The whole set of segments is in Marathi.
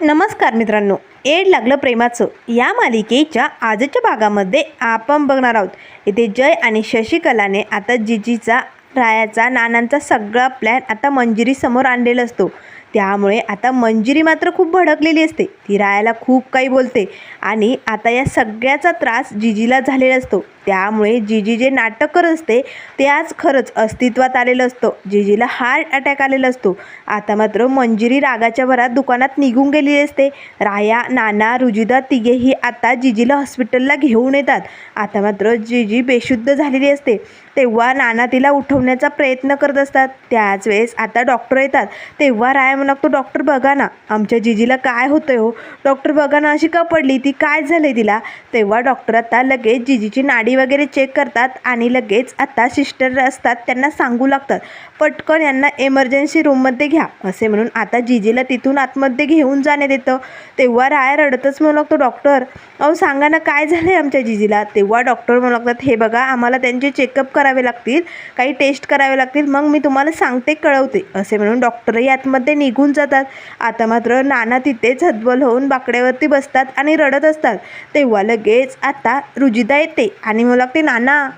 नमस्कार मित्रांनो एड लागलं प्रेमाचं या मालिकेच्या आजच्या भागामध्ये आपण बघणार आहोत. इथे जय आणि शशिकलाने आता जिजीचा रायाचा नानांचा सगळा प्लॅन आता मंजिरीसमोर आणलेला असतो. त्यामुळे आता मंजिरी मात्र खूप भडकलेली असते. ती रायाला खूप काही बोलते आणि आता या सगळ्याचा त्रास जिजीला झालेला असतो. त्यामुळे जिजी जे नाटक करत असते ते आज खरंच अस्तित्वात आलेलं असतं. जिजीला हार्ट अटॅक आलेला असतो. आता मात्र मंजिरी रागाच्या भरात दुकानात निघून गेलेली असते. राया नाना रुजिदा तिघेही आता जिजीला हॉस्पिटलला घेऊन येतात. आता मात्र जिजी बेशुद्ध झालेली असते. तेव्हा नाना तिला उठवण्याचा प्रयत्न करत असतात. त्याच वेळेस आता डॉक्टर येतात. तेव्हा राया म्हणू लागतो डॉक्टर बघा ना आमच्या जिजीला काय होतंय हो. डॉक्टर बघा ना अशी का पडली? ती काय झाले तिला? तेव्हा डॉक्टर आता लगेच जिजीची नाडी वगैरे चेक करतात आणि लगेच आता सिस्टर असतात त्यांना सांगू लागतात पटकन यांना एमर्जन्सी रूममध्ये घ्या. असे म्हणून आता जिजीला तिथून आतमध्ये घेऊन जाण्यात येतं. तेव्हा राया रडतच म्हणू लागतो डॉक्टर अहो सांगा ना काय झालं आहे आमच्या जिजीला? तेव्हा डॉक्टर म्हणू लागतात हे बघा आम्हाला त्यांचे चेकअप करावे लागतील काही टेस्ट करावे लागतील मग मी तुम्हाला सांगते कळवते. असे म्हणून डॉक्टरही आतमध्ये निघून जातात. आता मात्र नाना तिथेच हतबल होऊन बाकड्यावरती बसतात आणि रडत असतात. तेव्हा लगेच आता रुजिदा येते आणि मला लागते नाना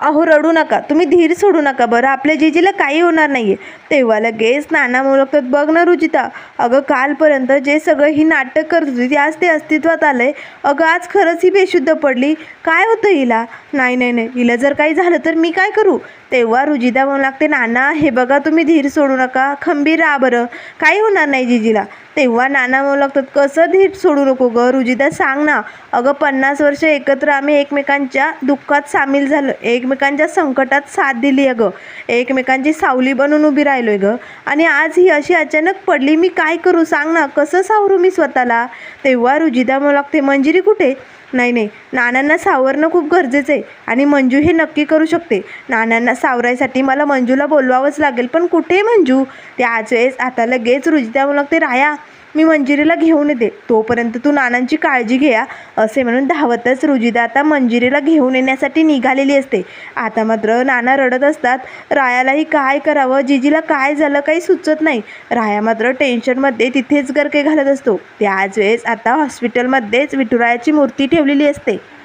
अहो रडू नका. तुम्ही धीर सोडू नका बरं. आपल्या जिजीला काही होणार नाही आहे तेव्हा लगेच नाना मुलगतात बघ ना रुजिता अगं कालपर्यंत जे सगळं ही नाटक करत होती ते आज ते अस्तित्वात आलं आहे अगं आज खरंच ही बेशुद्ध पडली. काय होतं हिला? नाही नाही नाही. हिला जर काही झालं तर मी काय करू? तेव्हा रुजिदा म्हणू लागते नाना हे बघा तुम्ही धीर सोडू नका. खंबीर राहा बरं. काही होणार नाही जिजीला. तेव्हा नाना म्हणू लागतात कसं धीर सोडू नको गं? रुजिदा सांग ना. अगं पन्नास वर्ष एकत्र आम्ही एकमेकांच्या दुःखात सामील झालो एकमेकांच्या संकटात साथ दिली आहे एकमेकांची सावली बनून उभी राहिलो आहे गं. आणि आज ही अशी अचानक पडली मी काय करू? सांग ना कसं सावरू मी स्वतःला? तेव्हा रुजिदा म्हणू लागते मंजिरी कुठे? नाही नाही. नानांना सावरणं खूप गरजेचं आहे. आणि मंजू हे नक्की करू शकते. नानांना सावरायसाठी मला मंजूला बोलवावंच लागेल. पण कुठे मंजू? त्याच वेळेस आता लगेच रुजिता म्हणू लागते राया. मी मंजिरीला घेऊन येते. तोपर्यंत तू नानांची काळजी घ्या असे म्हणून धावतच रुजिदा आता मंजिरीला घेऊन येण्यासाठी निघालेली असते. आता मात्र नाना रडत असतात. रायालाही काय करावं? जिजीला काय झालं काही सुचत नाही. राया मात्र टेन्शनमध्ये तिथेच गरके घालत असतो. त्याच वेळेस आता हॉस्पिटलमध्येच विठुरायाची मूर्ती ठेवलेली असते.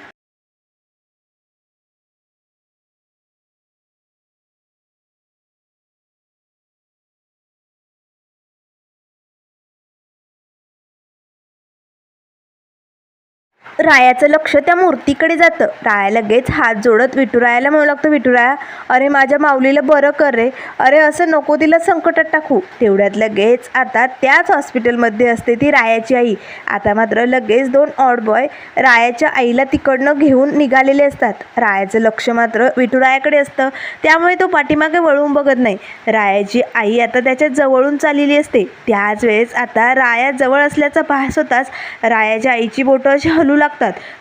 रायाचं लक्ष त्या मूर्तीकडे जातं. राया लगेच हात जोडत विठुरायाला म्हणू लागतं विठुराया अरे माझ्या माऊलीला बरं कर रे. अरे असं नको तिला संकटात टाकू. तेवढ्यात लगेच आता त्याच हॉस्पिटलमध्ये असते ती रायाची आई. आता मात्र लगेच दोन ऑड बॉय रायाच्या आईला तिकडनं घेऊन निघालेले असतात. रायाचं लक्ष मात्र विठुरायाकडे असतं. त्यामुळे तो पाठीमागे वळून बघत नाही. रायाची आई आता त्याच्या जवळून चाललेली असते. त्याच वेळेस आता राया जवळ असल्याचा भास होताच रायाच्या आईची बोटं अशी हलू लागतात.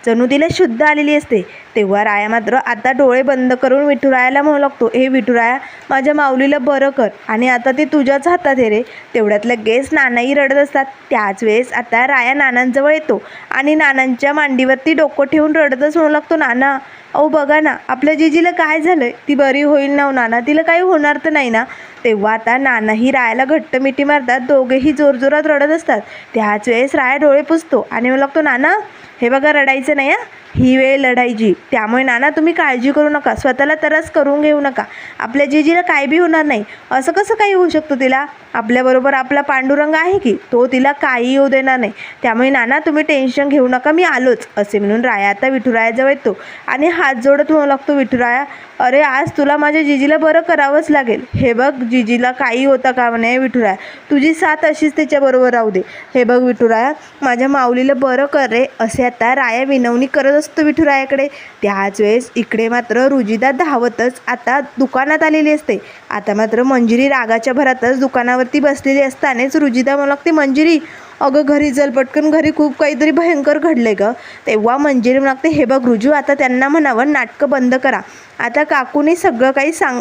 जणू तिला शुद्ध आलेली असते. तेव्हा राया मात्र आता डोळे बंद करून विठुरायाला म्हणू लागतो हे विठुराया माझ्या माऊलीला बरं कर. आणि आता ते तुझ्याच हातात आहे रे. तेवढ्यात लगेच नानाही रडत असतात. त्याच वेळेस आता राया नानांजवळ येतो. आणि नानांच्या मांडीवरती डोकं ठेवून रडतच म्हणू लागतो नाना अहो बघा ना आपल्या जिजीला काय झालं ती बरी होईल ना हो नाना? तिला काही होणार तर नाही ना? तेव्हा आता नानाही रायाला घट्ट मिठी मारतात. दोघेही जोरजोरात रडत असतात. त्याच वेळेस राया डोळे पुसतो आणि म्हणू लागतो नाना हे बघा रडायचं नाही हां? ही वेळ लढायची त्यामुळे नाना तुम्ही काळजी करू नका स्वतःला तरच करून घेऊ नका. आपल्या जिजीला काय बी होणार नाही. असं कसं काही होऊ शकतं तिला? आपल्याबरोबर आपला पांडुरंग आहे की तो तिला काही येऊ देणार नाही. त्यामुळे नाना तुम्ही टेन्शन घेऊ नका मी आलोच असे म्हणून राया आता विठुरायाजवळ येतो. आणि हात जोडत होऊ लागतो विठुराया अरे आज तुला माझ्या जिजीला बरं करावंच लागेल. हे बघ जिजीला काही होता का म्हणे विठुराया. तुझी साथ अशीच त्याच्याबरोबर राहू दे. हे बघ विठुराया माझ्या माऊलीला बरं कर रे असे आता राया विनवणी करत असतो विठुरायाकडे. त्याच वेळेस इकडे मात्र रुजिदा धावतच आता दुकानात आलेली असते. आता मात्र मंजिरी रागाच्या भरातच दुकानावरती बसलेली असतानाच रुजिदा म्हणू लागते मंजिरी अगं घरी जल पटकन घरी खूप काहीतरी भयंकर घडलंय ग. तेव्हा मंजिरी लागते हे बघ रुजू आता त्यांना म्हणावं नाटकं बंद करा. आता काकूने सगळं काही सांग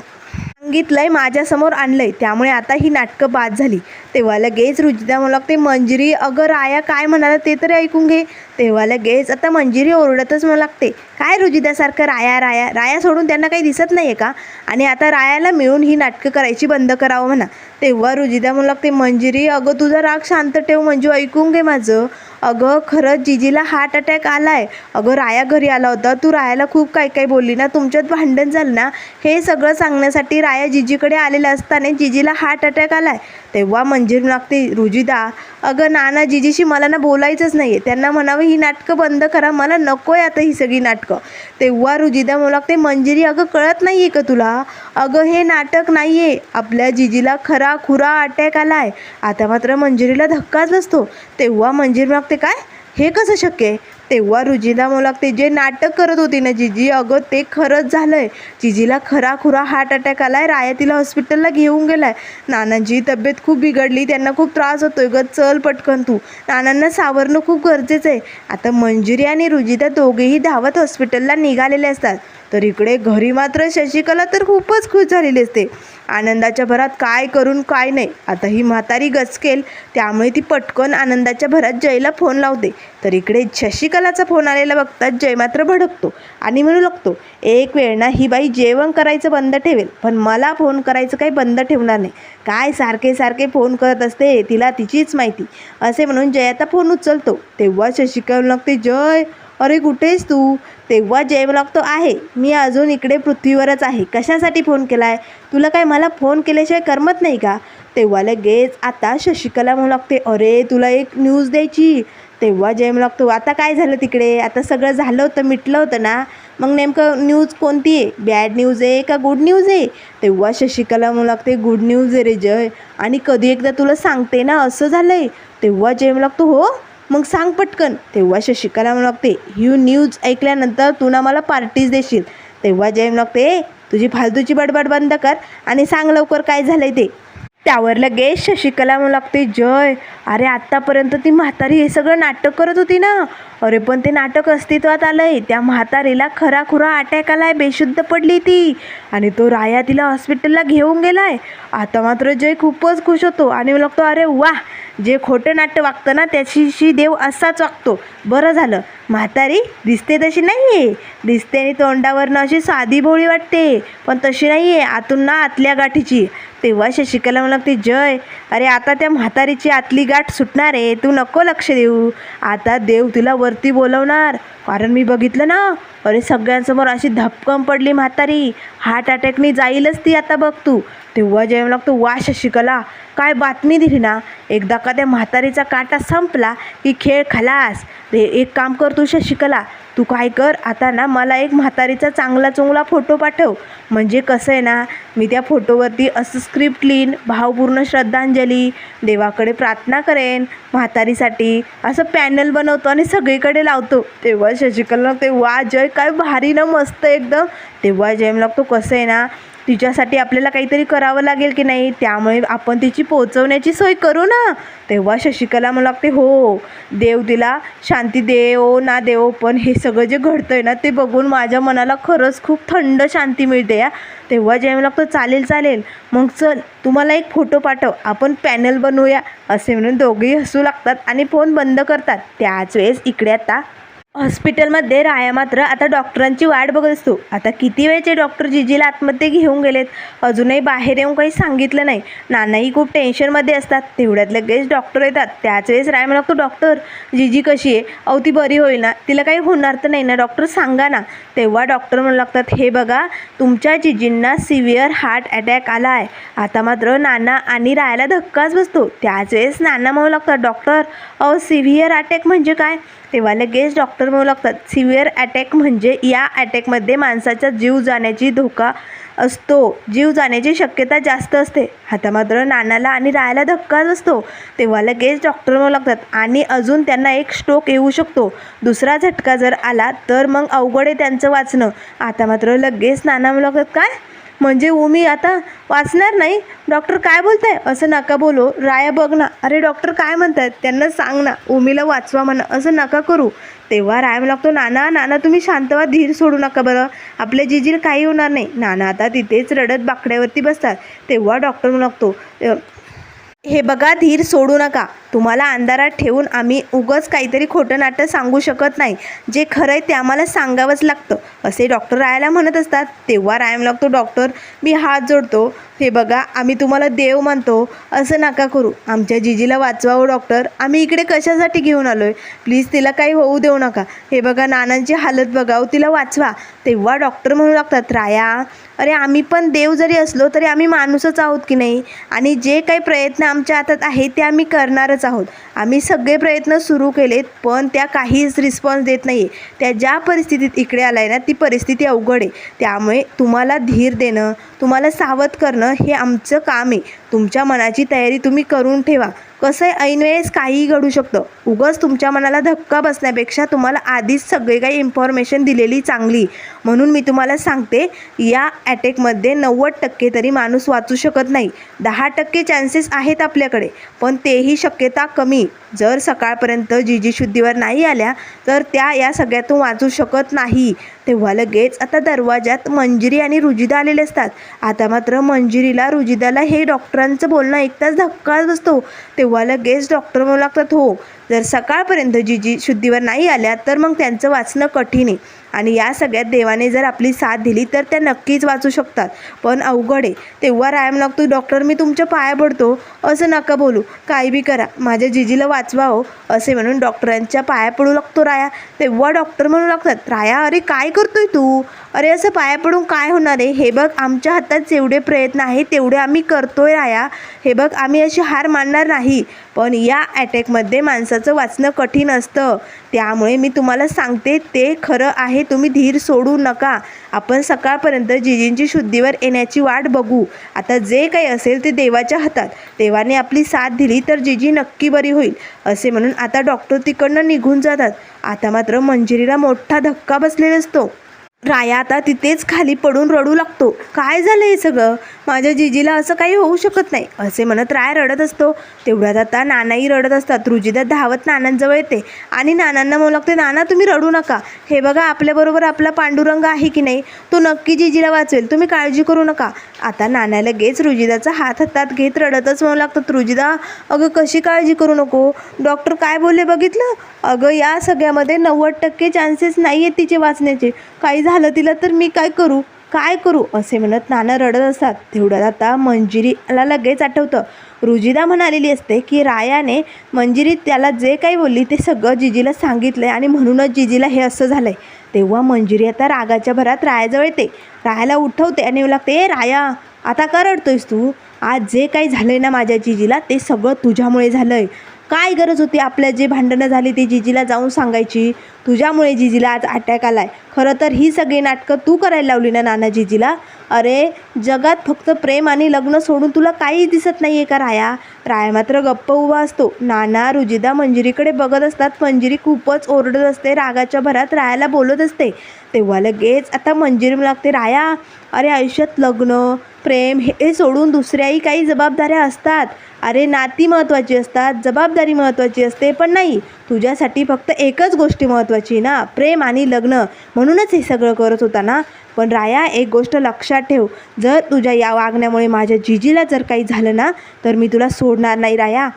सांगितलंय माझ्यासमोर आणलंय त्यामुळे आता ही नाटकं बाद झाली. तेव्हा लगेच रुजिता मला ते मंजिरी अगं राया काय म्हणाला ते तरी ऐकून घे. तेव्हा लगेच आता मंजिरी ओरडतच मला लागते काय रुजितासारखं राया राया? राया सोडून त्यांना काही दिसत नाही आहे का? आणि आता रायाला मिळून ही नाटकं करायची बंद करावं म्हणा. तेव्हा रुजिता मला लागते मंजिरी अगं तुझा राग शांत ठेव मंजू ऐकून घे माझं. अगं खरंच जिजीला हार्ट अटॅक आलाय. अगं राया घरी आला होता. तू रायाला खूप काय काय बोलली ना तुमच्यात भांडण झालं ना हे सगळं सांगण्यासाठी राया जिजीकडे आलेला असताना जिजीला हार्ट अटॅक आलाय. तेव्हा मंजीर लागते रुजिदा अगं नाना जिजीशी मला ना बोलायचंच नाही आहे त्यांना म्हणावं ही नाटकं बंद करा मला नको आहे आता ही सगळी नाटकं. तेव्हा रुजिदा मला लागते मंजिरी अगं कळत नाही आहे का तुला? अगं हे नाटक नाही आहे आपल्या जिजीला खरा खुरा अटॅक आला आहे आता मात्र मंजिरीला धक्काच नसतो तेव्हा मंजिरी मागते काय? हे कसं शक्य आहे? तेव्हा रुजिदा लागते जे नाटक करत होती ना जिजी अगं ते खरंच झालं आहे जिजीला खरा खुरा हार्ट अटॅक आला राया तिला हॉस्पिटलला घेऊन गेलाय. नानांची तब्येत खूप बिघडली त्यांना खूप त्रास होतोय ग चल पटकन तू. नानांना सावरणं खूप गरजेचं आहे आता मंजुरी आणि रुजिदा दोघेही धावत हॉस्पिटलला निघालेले असतात. तर इकडे घरी मात्र शशिकला तर खूपच खुश झालेली असते. आनंदाच्या भरात काय करून काय नाही. आता ही म्हातारी गचकेल त्यामुळे ती पटकन आनंदाच्या भरात जयला फोन लावते. तर इकडे शशिकलाचा फोन आलेला बघतात जय मात्र भडकतो आणि म्हणू लागतो एक वेळ ना ही बाई जेवण करायचं बंद ठेवेल पण मला फोन करायचं काही बंद ठेवणार नाही. काय सारखे सारखे फोन करत असते तिला तिचीच माहिती. असे म्हणून जय आता फोन उचलतो. तेव्हा शशिकला लागते जय अरे कुठेस तू? तेव्हा जय लागतो आहे. मी अजून इकडे पृथ्वीवरच आहे. कशासाठी फोन केला आहे तुला काय मला फोन केल्याशिवाय करमत नाही का? तेव्हा लगेच आता शशिकला म्हणू लागते अरे तुला एक न्यूज द्यायची. तेव्हा जय लागतो आता काय झालं तिकडे? आता सगळं झालं होतं मिटलं होतं ना? मग नेमकं न्यूज कोणती आहे? बॅड न्यूज आहे का गुड न्यूज आहे? तेव्हा शशिकला म्हणू लागते गुड न्यूज आहे रे जय. आणि कधी एकदा तुला सांगते ना असं झालं आहे तेव्हा जय लागतो हो मग सांग पटकन. तेव्हा शशिकला म्हणू लागते ही न्यूज ऐकल्यानंतर तू ना मला पार्टीज देशील. तेव्हा जय म्हणू लागते तुझी फालतूची बडबड बंद कर आणि सांग लवकर काय झालं आहे ते. त्यावर लगेच शशिकला म्हणू लागते जय. अरे आत्तापर्यंत ती म्हातारी हे सगळं नाटक करत होती ना? अरे पण ते नाटक अस्तित्वात आलंय. त्या म्हातारीला खरा खुरा अटॅक आलाय बेशुद्ध पडली ती. आणि तो राया तिला हॉस्पिटलला घेऊन गेलाय. आता मात्र जय खूपच खुश होतो आणि म्हणू लागतो अरे वा जे खोटं नाट्य वागतं ना त्याच्याशी देव असाच वागतो. बरं झालं. म्हातारी दिसते तशी नाही आहे दिसते आणि तोंडावरनं अशी साधी भोळी वाटते. पण तशी नाही आहे आतून ना आतल्या गाठीची. तेव्हा शशिकला म्हणू लागते जय. अरे आता त्या म्हातारीची आतली गाठ सुटणार आहे. तू नको लक्ष देऊ. आता देव तुला वरती बोलवणार. कारण मी बघितलं ना अरे सगळ्यांसमोर अशी धपकम पडली म्हातारी. हार्ट अटॅकनी जाईलच ती आता बघ तू. तेव्हा जय म्हणू लागतो वा शशिकला. काय बातमी दिली ना. एकदा का त्या म्हातारीचा काटा संपला की खेळ खलास. ते एक काम कर तू शशिकला. तू काय कर आता ना मला एक म्हातारीचा चांगला चुंगला फोटो पाठव. म्हणजे कसं आहे ना मी त्या फोटोवरती असं स्क्रिप्ट लिहीन भावपूर्ण श्रद्धांजली देवाकडे प्रार्थना करेन म्हातारीसाठी असं पॅनल बनवतो आणि सगळीकडे लावतो. तेव्हा शशिकला ते वा जय काय भारी ना मस्त एकदम. तेव्हा जयमला लागतो कसं आहे ना तिच्यासाठी आपल्याला काहीतरी करावं लागेल की नाही? त्यामुळे आपण तिची पोचवण्याची सोय करू ना? तेव्हा शशिकला मला लागते हो देव तिला शांती देव ना देव पण हे सगळं जे घडतं आहे ना ते बघून माझ्या मनाला खरंच खूप थंड शांती मिळते या. तेव्हा जे मला लागतं चालेल चालेल. मग चल तुम्हाला एक फोटो पाठव. आपण पॅनल बनवूया असे म्हणून दोघेही हसू लागतात आणि फोन बंद करतात. त्याच वेळेस इकडे आता हॉस्पिटलमध्ये राया मात्र आता डॉक्टरांची वाट बघत असतो. आता किती वेळचे डॉक्टर जिजीला आतमध्ये घेऊन गेलेत? अजूनही बाहेर येऊन काही सांगितलं नाही. नानाही खूप टेन्शनमध्ये असतात. तेवढ्यात लगेच डॉक्टर येतात. त्याच वेळेस राय म्हणतो डॉक्टर जिजी कशी आहे? अहो ती बरी होईल ना? तिला काही होणार तर नाही ना? डॉक्टर सांगा ना. तेव्हा डॉक्टर म्हणू लागतात हे बघा तुमच्या जिजींना सिव्हिअर हार्ट अटॅक आला आहे. आता मात्र नाना आणि रायाला धक्काच बसतो. त्याच वेळेस नाना म्हणू लागतात डॉक्टर अहो सिव्हिअर अटॅक म्हणजे काय? तेव्हा लगेच डॉक्टर म्हणू लागतात सिव्हिअर अटॅक म्हणजे या अटॅकमध्ये माणसाचा जीव जाण्याची धोका असतो. जीव जाण्याची शक्यता जास्त असते. आता मात्र नानाला आणि रायाला धक्काच असतो. तेव्हा लगेच डॉक्टर म्हणू लागतात आणि अजून त्यांना एक स्ट्रोक येऊ शकतो. दुसरा झटका जर आला तर मग अवघड आहे त्यांचं वाचणं. आता मात्र लगेच नाना म्हणू लागतात काय? म्हणजे उमी आता वाचणार नाही. डॉक्टर काय बोलताय? असं नका बोलो. राया बघ ना. अरे डॉक्टर काय म्हणतात त्यांना सांग ना. उमीला वाचवा म्हणा. असं नका करू. तेव्हा राय लागतो नाना नाना तुम्ही शांत धीर सोडू नका बरं. आपल्या जिजीर काही होणार नाही. नाना आता तिथेच रडत बाकड्यावरती बसतात. तेव्हा डॉक्टर लागतो हे बघा धीर सोडू नका. तुम्हाला अंधारात ठेवून आम्ही उगंच काहीतरी खोटं नाटं सांगू शकत नाही. जे खरं आहे ते आम्हाला सांगावंच लागतं. असे डॉक्टर रायाला म्हणत असतात. तेव्हा रायम लागतो डॉक्टर. मी हात जोडतो. हे बघा आम्ही तुम्हाला देव मानतो. असं नका करू. आमच्या जिजीला वाचवावं डॉक्टर. आम्ही इकडे कशासाठी घेऊन आलो आहे प्लीज तिला काही होऊ देऊ नका. हे बघा नानांची हालत बघाव तिला वाचवा. तेव्हा डॉक्टर म्हणू लागतात राया अरे आम्ही पण देव जरी असलो तरी आम्ही माणूसच आहोत की नाही? आणि जे काही प्रयत्न आमच्या हातात आहे ते आम्ही करणारच आहोत. आम्ही सगळे प्रयत्न सुरू केलेत पण त्या काहीच रिस्पॉन्स देत नाही आहे त्या ज्या परिस्थितीत इकडे आलाय ना ती परिस्थिती अवघड आहे. त्यामुळे तुम्हाला धीर देणं तुम्हाला सावध करणं हे आमचं काम आहे. तुमच्या मनाची तयारी तुम्ही करून ठेवा. कसं आहे ऐनवेळेस काहीही घडू शकतं. उगंच तुमच्या मनाला धक्का बसण्यापेक्षा तुम्हाला आधीच सगळे काही इन्फॉर्मेशन दिलेली चांगली. म्हणून मी तुम्हाला सांगते या अटॅकमध्ये नव्वद टक्के तरी माणूस वाचू शकत नाही. दहा टक्के चान्सेस आहेत आपल्याकडे पण तेही शक्यता कमी. जर सकाळपर्यंत जी जी शुद्धीवर नाही आल्या तर त्या या सगळ्यातून वाचू शकत नाही. तेव्हा लगेच आता दरवाजात मंजिरी आणि रुजिदा आलेले असतात. आता मात्र मंजिरीला रुजिदाला हे डॉक्टरांचं बोलणं ऐकताच धक्काच बसतो. तेव्हा लगेच डॉक्टर म्हणू लागतात हो जर सकाळपर्यंत जीजी शुद्धीवर नाही आल्या तर मग त्यांचं वाचणं कठीण आहे. आणि या सगळ्यात देवाने जर आपली साथ दिली तर त्या नक्कीच वाचू शकतात. पण अवघड आहे. तेव्हा रायम लागतो डॉक्टर मी तुमच्या पाया पडतो. असं नका बोलू. काही बी करा. माझ्या जिजीला वाचवावं हो. असे म्हणून डॉक्टरांच्या पाया पडू लागतो राया. तेव्हा डॉक्टर म्हणू लागतात राया अरे काय करतोय तू? अरे असं पाया पडून काय होणार आहे? हे बघ आमच्या हातात जेवढे प्रयत्न आहे तेवढे आम्ही करतोय राया. हे बघ आम्ही अशी हार मानणार नाही. पण या अटॅकमध्ये माणसाचं वाचणं कठीण असतं. त्यामुळे मी तुम्हाला सांगते ते खरं आहे तुम्ही धीर सोडू नका. आपण सकाळपर्यंत जिजींची शुद्धीवर येण्याची वाट बघू. आता जे काही असेल ते देवाच्या हातात. देवाने आपली साथ दिली तर जिजी नक्की बरी होईल असे म्हणून आता डॉक्टर तिकडनं निघून जातात. आता मात्र मंजिरीला मोठा धक्का बसलेला असतो. राया आता तिथेच खाली पडून रडू लागतो. काय झालं हे सगळं? माझ्या जिजीला असं काही होऊ शकत नाही. असे म्हणत राय रडत असतो. तेवढ्यात आता नानाही रडत असतात. रुजिदा धावत नानांजवळ येते. आणि नानांना म्हणू लागते नाना तुम्ही रडू नका. हे बघा आपल्याबरोबर आपला पांडुरंग आहे की नाही? तो नक्की जिजीला वाचवेल. तुम्ही काळजी करू नका. आता नाना लगेच रुजिदाचा हात हातात घेत रडतच म्हणू लागतात रुजिदा अगं कशी काळजी करू नको? डॉक्टर काय बोलले बघितलं? अगं या सगळ्यामध्ये नव्वद टक्के चान्सेस नाही आहेत तिचे वाचण्याचे. काही झालं तिला तर मी काय करू? काय करू? असे म्हणत नाना रडत असतात. तेवढ्यात आता मंजिरीला लगेच आठवतं. रुजिदा म्हणालेली असते की रायाने मंजिरी त्याला जे काही बोलली ते सगळं जिजीला सांगितलं आहे आणि म्हणूनच जिजीला हे असं झालं आहे तेव्हा मंजिरी आता रागाच्या भरात रायाजवळ येते. रायाला उठवते आणि येऊ लागते ए राया आता का रडतोयस तू? आज जे काही झालं आहे ना माझ्या जिजीला ते सगळं तुझ्यामुळे झालं आहे काय गरज होती आपल्या जे भांडणं झाली ती जिजीला जाऊन सांगायची? तुझ्यामुळे जिजीला आज अटॅक आलाय. खरं तर ही सगळी नाटकं तू करायला लावली ना नाना जिजीला? अरे जगात फक्त प्रेम आणि लग्न सोडून तुला काही दिसत नाही आहे का राया? राया मात्र गप्प उभा असतो. नाना रुजिदा मंजिरीकडे बघत असतात. मंजिरी खूपच ओरडत असते. रागाच्या भरात रायाला बोलत असते. तेव्हा लगेच आता मंजिरी लागते राया अरे आयुष्यात लग्न प्रेम हे सोडून दुसऱ्याही काही जबाबदाऱ्या असतात. अरे नाती महत्त्वाची असतात जबाबदारी महत्त्वाची असते पण नाही. तुझ्यासाठी फक्त एकच गोष्टी महत्त्वाची ना प्रेम आणि लग्न म्हणूनच हे सगळं करत होता ना. पण राया एक गोष्ट लक्षात ठेव. जर तुझ्या या वागण्यामुळे माझ्या जिजीला जर काही झालं ना तर मी तुला सोडणार नाही राया.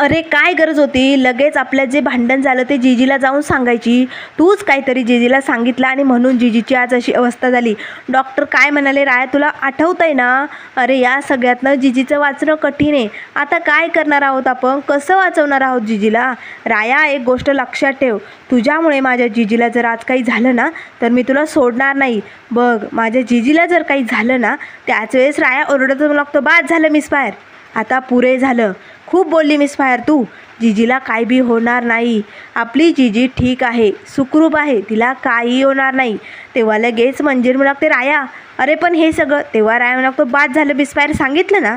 अरे काय गरज होती? लगेच आपल्या जे भांडण झालं ते जिजीला जाऊन सांगायची. तूच काहीतरी जिजीला सांगितलं आणि म्हणून जिजीची आज अशी अवस्था झाली. डॉक्टर काय म्हणाले राया तुला आठवत आहे ना? अरे या सगळ्यातनं जिजीचं वाचणं कठीण आहे. आता काय करणार आहोत आपण? कसं वाचवणार आहोत जिजीला? राया एक गोष्ट लक्षात ठेव. तुझ्यामुळे माझ्या जिजीला जर आज काही झालं ना तर मी तुला सोडणार नाही. बघ माझ्या जिजीला जर काही झालं ना त्याच वेळेस राया ओरडत लागतो. बाद झालं मिस फायर. आता पुरे झालं. खूप बोलली मिस फायर तू. जिजीला काय बी होणार नाही. आपली जिजी ठीक आहे सुखरूप आहे तिला काही होणार नाही. तेव्हा लगेच मंजिर म्हणू लागते राया. अरे पण हे सगळं. तेव्हा राया म्हणू लागतो बाद झालं मिस फायर सांगितलं ना.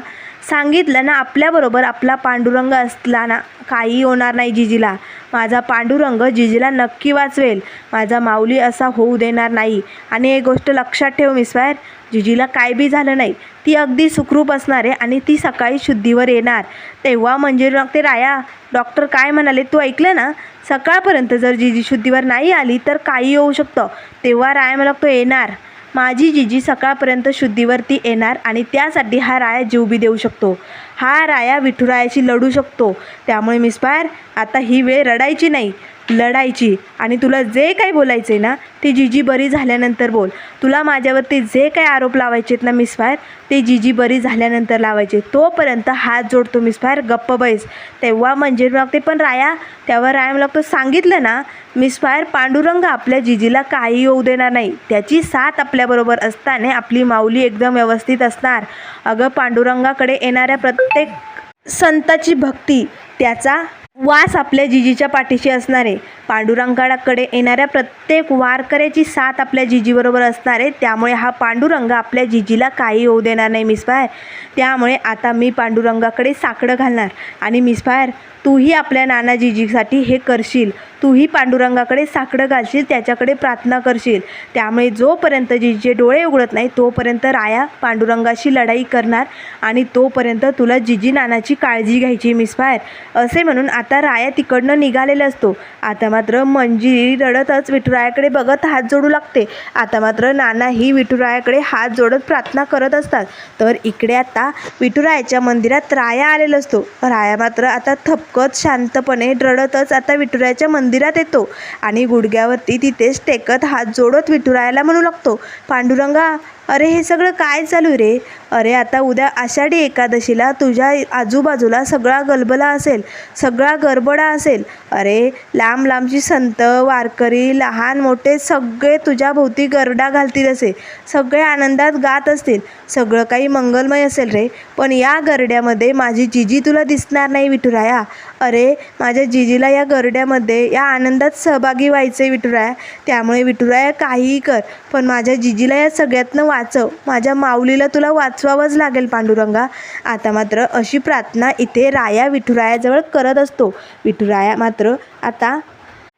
सांगितलं ना आपल्याबरोबर आपला पांडुरंग असला ना काही होणार नाही जिजीला. माझा पांडुरंग जिजीला नक्की वाचवेल. माझा माऊली असा होऊ देणार नाही. आणि एक गोष्ट लक्षात ठेव मिसवायर जिजीला काय बी झालं नाही. ती अगदी सुखरूप असणार आहे आणि ती सकाळी शुद्धीवर येणार. तेव्हा म्हणजे मग ते राया डॉक्टर काय म्हणाले तू ऐकलं ना? सकाळपर्यंत जर जिजी शुद्धीवर नाही आली तर काही होऊ शकतं. तेव्हा राया मला तो येणार. माझी जिजी सकाळपर्यंत शुद्धीवरती येणार आणि त्यासाठी हा राया जीव बी देऊ शकतो. हा राया विठुरायाशी लढू शकतो. त्यामुळे मिसफायर आता ही वेळ रडायची नाही. लढायची. आणि तुला जे काही बोलायचं आहे ना ते जिजी बरी झाल्यानंतर बोल. तुला माझ्यावरती जे काही आरोप लावायचे आहेत ना मिसफायर ते जिजी बरी झाल्यानंतर लावायचे. तोपर्यंत हात जोडतो मिसफायर गप्प बैस. तेव्हा म्हणजे मग ते पण राया त्यावर राया मला तो सांगितलं ना मिसफायर पांडुरंग आपल्या जिजीला काही येऊ देणार नाही. त्याची साथ आपल्याबरोबर असताना आपली माऊली एकदम व्यवस्थित असणार. अगं पांडुरंगाकडे येणाऱ्या प्रत्येक संताची भक्ती त्याचा वास आपल्या जिजीच्या पाठीशी असणार आहे. पांडुरंगाकडे येणाऱ्या प्रत्येक वारकऱ्याची साथ आपल्या जिजीबरोबर असणार आहे. त्यामुळे हा पांडुरंग आपल्या जिजीला काही होऊ देणार नाही मिसफायर त्यामुळे आता मी पांडुरंगाकडे साकडं घालणार. आणि मिसफायर तूही आपल्या नाना जिजीसाठी हे करशील. तूही पांडुरंगाकडे साकडं घालशील त्याच्याकडे प्रार्थना करशील. त्यामुळे जोपर्यंत जिजीचे डोळे उघडत नाही तोपर्यंत राया पांडुरंगाशी लढाई करणार आणि तोपर्यंत तुला जिजी नानाची काळजी घ्यायची मिसफायर असे म्हणून आता राया तिकडनं निघालेला असतो. आता मात्र मंजिरी रडतच विठुरायाकडे बघत हात जोडू लागते. आता मात्र नाना ही विठुरायाकडे हात जोडत प्रार्थना करत असतात. तर इकडे आता विठुरायाच्या मंदिरात राया आलेला असतो. राया मात्र आता थपकत शांतपणे रडतच आता विठुरायाच्या मंदिरात येतो. आणि गुडघ्यावरती तिथेच टेकत हात जोडत विठुरायाला म्हणू लागतो पांडुरंगा अरे हे सगळं काय चालू आहे रे? अरे आता उद्या आषाढी एकादशीला तुझ्या आजूबाजूला सगळा गलबला असेल सगळा गरबडा असेल. अरे लांब लांबची संत वारकरी लहान मोठे सगळे तुझ्या भोवती गरडा घालतील असे. सगळे आनंदात गात असतील. सगळं काही मंगलमय असेल रे पण या गरड्यामध्ये माझी जिजी तुला दिसणार नाही विठुराया. अरे माझ्या जिजीला या गरड्यामध्ये या आनंदात सहभागी व्हायचे विठुराया. त्यामुळे विठुराया काहीही कर पण माझ्या जिजीला या सगळ्यातनं वाचव. माझ्या माऊलीला तुला वाचवावंच लागेल पांडुरंगा. आता मात्र अशी प्रार्थना इथे राया विठुरायाजवळ करत असतो. विठुराया मात्र आता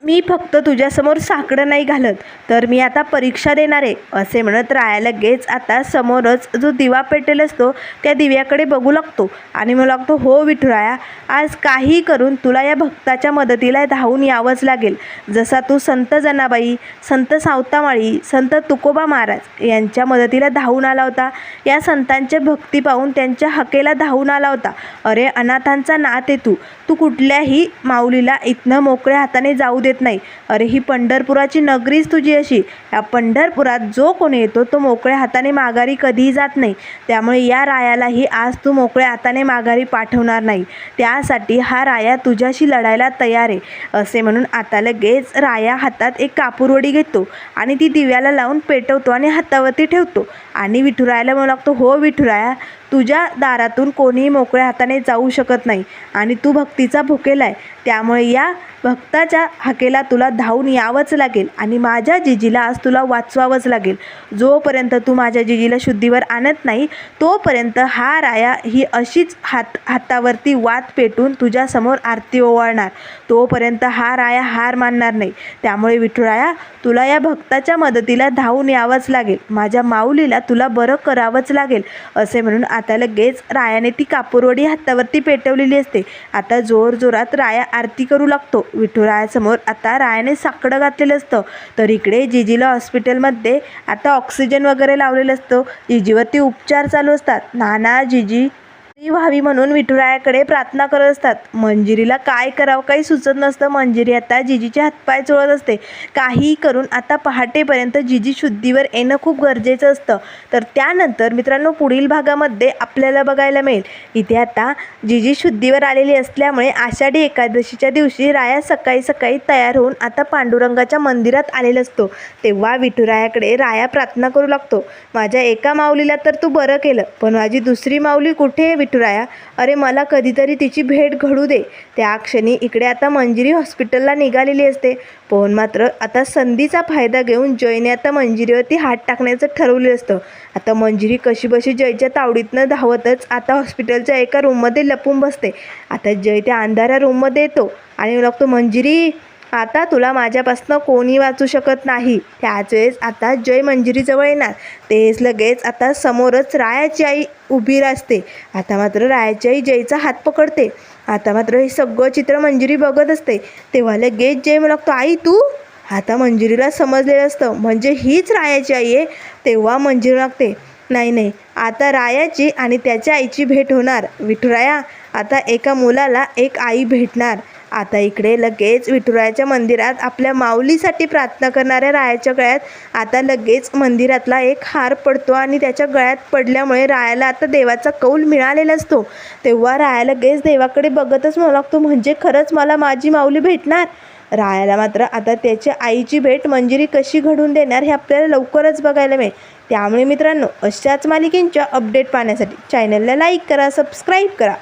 मी फक्त तुझ्यासमोर साकडं नाही घालत तर मी आता परीक्षा देणार आहे असे म्हणत राया लगेच आता समोरच जो दिवा पेटेल असतो त्या दिव्याकडे बघू लागतो. आणि मला लागतो हो विठुराया आज काही करून तुला या भक्ताच्या मदतीला धावून यावंच लागेल. जसा तू संत जनाबाई संत सावतामाळी संत तुकोबा महाराज यांच्या मदतीला धावून आला होता या संतांच्या भक्ती पाहून त्यांच्या हकेला धावून आला होता. अरे अनाथांचा नात आहे तू. तू कुठल्याही माऊलीला इथनं मोकळ्या हाताने जाऊ देत नाही. अरे ही पंढरपुराची नगरीच तुझी अशी. या पंढरपुरात जो कोणी येतो तो मोकळ्या हाताने माघारी कधीही जात नाही. त्यामुळे या रायालाही आज तू मोकळ्या हाताने माघारी पाठवणार नाही. त्यासाठी हा राया तुझ्याशी लढायला तयार आहे. असे म्हणून आता लगेच राया हातात एक कापूरवडी घेतो आणि ती दिव्याला लावून पेटवतो आणि हातावरती ठेवतो. आणि विठुरायाला म्हणू लागतो हो विठुराया तुझ्या दारातून कोणीही मोकळ्या हाताने जाऊ शकत नाही आणि तू भक्तीचा भुकेला आहे. त्यामुळे या भक्ताच्या हाकेला तुला धावून यावंच लागेल आणि माझ्या जिजीला आज तुला वाचवावंच लागेल. जोपर्यंत तू माझ्या जिजीला शुद्धीवर आणत नाही तोपर्यंत हा राया ही अशीच हात हातावरती वात पेटून तुझ्यासमोर आरती ओवाळणार. तोपर्यंत हा राया हार मानणार नाही. त्यामुळे विठुराया तुला या भक्ताच्या मदतीला धावून यावंच लागेल. माझ्या माऊलीला तुला बरं करावंच लागेल असे म्हणून आता लगेच रायाने ती कापूरवडी हातावरती पेटवलेली असते. आता जोर जोरात राया आरती करू लागतो. विठुरायासमोर आता रायाने साकडं घातलेलं असतं. तर इकडे जिजीला हॉस्पिटलमध्ये आता ऑक्सिजन वगैरे लावलेलं असतं. जिजीवरती उपचार चालू असतात. नाना जिजी व्हावी म्हणून विठुरायाकडे प्रार्थना करत असतात. मंजिरीला काय करावं काही सुचत नसतं. मंजिरी आता जिजीचे हातपाय चोळत असते. काहीही करून आता पहाटेपर्यंत जिजी शुद्धीवर येणं खूप गरजेचं असतं. तर त्यानंतर मित्रांनो पुढील भागामध्ये आपल्याला बघायला मिळेल. इथे आता जिजी शुद्धीवर आलेली असल्यामुळे आषाढी एकादशीच्या दिवशी राया सकाळी सकाळी तयार होऊन आता पांडुरंगाच्या मंदिरात आलेला असतो. तेव्हा विठुरायाकडे राया प्रार्थना करू लागतो. माझ्या एका माऊलीला तर तू बरं केलं पण माझी दुसरी माऊली कुठे विठुराया अरे मला कधीतरी तिची भेट घडू दे. त्या क्षणी इकडे आता मंजिरी हॉस्पिटलला निघालेली असते. पण मात्र आता संधीचा फायदा घेऊन जयने आता मंजिरीवरती हात टाकण्याचं ठरवलं असतं. आता मंजिरी कशी बशी जयच्या तावडीतनं धावतच आता हॉस्पिटलच्या एका रूममध्ये लपून बसते. आता जय त्या अंधाऱ्या रूममध्ये येतो आणि लागतो मंजिरी आता तुला माझ्यापासनं कोणी वाचू शकत नाही. त्याच वेळेस आता जय मंजिरीजवळ येणार. तेच लगेच आता समोरच रायाची आई उभी असते आता मात्र रायाची आई जयचा हात पकडते. आता मात्र हे सगळं चित्र मंजिरी बघत असते. तेव्हा लगेच जय म्हणतो लागतो आई तू? आता मंजिरीला समजलेलं असतं. म्हणजे हीच रायाची आई आहे. तेव्हा मंजिरी लागते नाही नाही आता रायाची आणि त्याच्या आईची भेट होणार. विठुराया आता एका मुलाला एक आई भेटणार. आता इकडे लगेच विठुरायाच्या मंदिरात आपल्या माऊलीसाठी प्रार्थना करणाऱ्या रायाच्या गळ्यात आता लगेच मंदिरातला एक हार पडतो आणि त्याच्या गळ्यात पडल्यामुळे रायाला आता देवाचा कौल मिळालेला असतो. तेव्हा राया लगेच देवाकडे बघतच म्हणू लागतो म्हणजे खरंच मला माझी माऊली भेटणार? रायाला मात्र आता त्याच्या आईची भेट मंजिरी कशी घडून देणार हे आपल्याला लवकरच बघायला मिळेल. त्यामुळे मित्रांनो अशाच मालिकेंच्या अपडेट पाहण्यासाठी चॅनलला लाईक करा सबस्क्राईब करा.